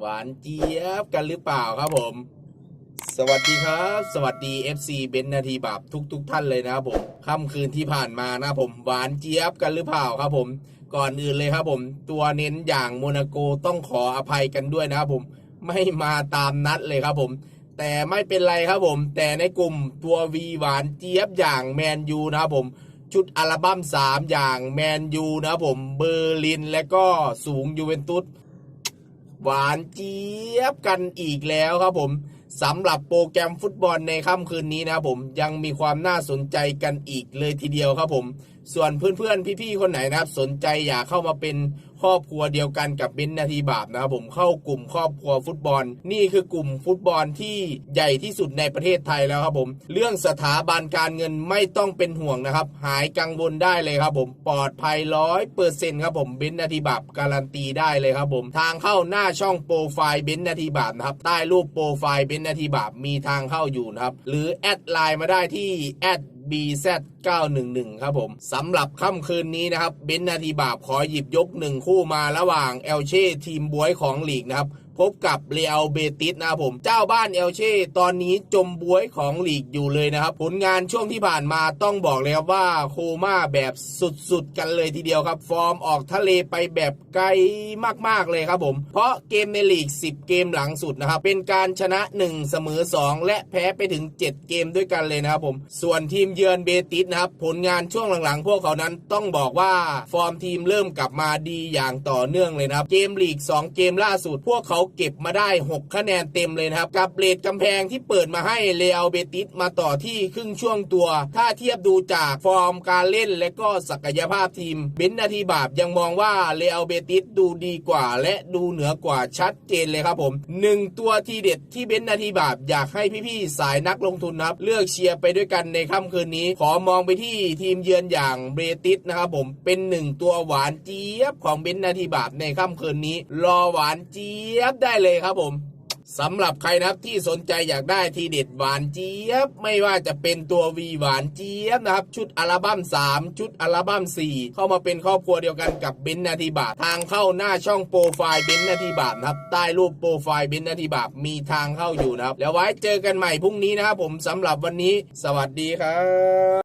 หวานเจี๊ยบกันหรือเปล่าครับผม สวัสดีครับ สวัสดี FC เบนนาทีบาปทุกๆทท่านเลยนะครับผมค่ำคืนที่ผ่านมานะผมหวานเจี๊ยบกันหรือเปล่าครับผมก่อนอื่นเลยครับผม ตัวเน้นอย่างโมนาโกต้องขออภัยกันด้วยนะครับผม ไม่มาตามนัดเลยครับผม แต่ไม่เป็นไรครับผม แต่ในกลุ่มตัววีหวานเจี๊ยบอย่างแมนยูนะครับผมชุดอัลบั้ม 3 อย่างแมนยูนะครับผมเบอร์ลินและก็สูงยูเวนตุส หวานเจี๊ยบกันอีกแล้วครับผมสำหรับโปรแกรมฟุตบอลในค่ำคืนนี้นะครับผมยังมีความน่าสนใจกันอีกเลยทีเดียวครับผมส่วนเพื่อนๆพี่ๆคนไหนนะครับ สนใจอยากเข้ามาเป็นครอบครัวเดียวกันกับเบนนาทีบาปนะครับผมเข้ากลุ่มครอบครัวฟุตบอล นี่คือกลุ่มฟุตบอลที่ใหญ่ที่สุดในประเทศไทยแล้วครับผม เรื่องสถาบันการเงินไม่ต้องเป็นห่วงนะครับ หายกังวลได้เลยครับผมปลอดภัยร้อยเปอร์เซ็นต์ครับผมเบนนาทีบาปการันตีได้เลยครับผมทางเข้าหน้าช่องโปรไฟล์เบนนาทีบาปนะครับใต้รูปโปรไฟล์เบนนาทีบาปมีทางเข้าอยู่นะครับหรือแอดไลน์มาได้ที่แอด BZ911 ครับผมสำหรับค่ำคืนนี้นะครับเบนซ์นาทีบาปขอหยิบยกหนึ่งคู่มาระหว่างเอลเช่ทีมบวยของลีกนะครับ พบกับเรอัลเบติสนะครับผมเจ้าบ้านเอลเช่ตอนนี้จมบวยของลีกอยู่เลยนะครับ ผลงานช่วงที่ผ่านมาต้องบอกเลยครับว่าโคม่าแบบสุดๆ กันเลยทีเดียวครับ ฟอร์มออกทะเลไปแบบไกลมากๆเลยครับผม เพราะเกมในลีก 10 เกมหลังสุดนะครับ เป็นการชนะ 1 เสมอ 2 และแพ้ไปถึง 7 เกมด้วยกันเลยนะครับผม ส่วนทีมเยือนเบติสนะครับผลงานช่วงหลังๆ พวกเขานั้นต้องบอกว่าฟอร์มทีมเริ่มกลับมาดีอย่างต่อเนื่องเลยนะครับเกมลีก 2 เกมล่าสุดพวกเขาเก็บมาได้ 6 คะแนนเต็มเลยนะครับ กับเรทกำแพงที่เปิดมาให้เรอัลเบติสมาต่อที่ครึ่งช่วงตัว ถ้าเทียบดูจากฟอร์มการเล่นและก็ศักยภาพทีม เบนซ์นาทีบาปยังมองว่าเรอัลเบติสดูดีกว่า และดูเหนือกว่าชัดเจนเลยครับผมหนึ่งตัวทีเด็ดที่เบนซ์นาทีบาปอยากให้พี่ๆสายนักลงทุนนะครับเลือกเชียร์ไปด้วยกันในค่ำคืนนี้ ขอมองไปที่ทีมเยือนอย่างเบติสนะครับผมเป็นหนึ่งตัวหวานเจี๊ยบของเบนซ์นาทีบาปในค่ำคืนนี้ รอหวานเจี๊ยบได้เลยครับผมสำหรับใครนะครับที่สนใจอยากได้ทีเด็ดหวานเจี๊ยบ ไม่ว่าจะเป็นตัววีหวานเจี๊ยบนะครับ ชุดอัลบั้ม3 ชุดอัลบั้ม4 เข้ามาเป็นครอบครัวเดียวกันกับเบนนาทีบาททางเข้าหน้าช่องโปรไฟล์เบนนาทีบาทนะครับใต้รูปโปรไฟล์เบนนาทีบาทมีทางเข้าอยู่นะครับ แล้วไว้เจอกันใหม่พรุ่งนี้นะครับผมสำหรับวันนี้ สวัสดีครับ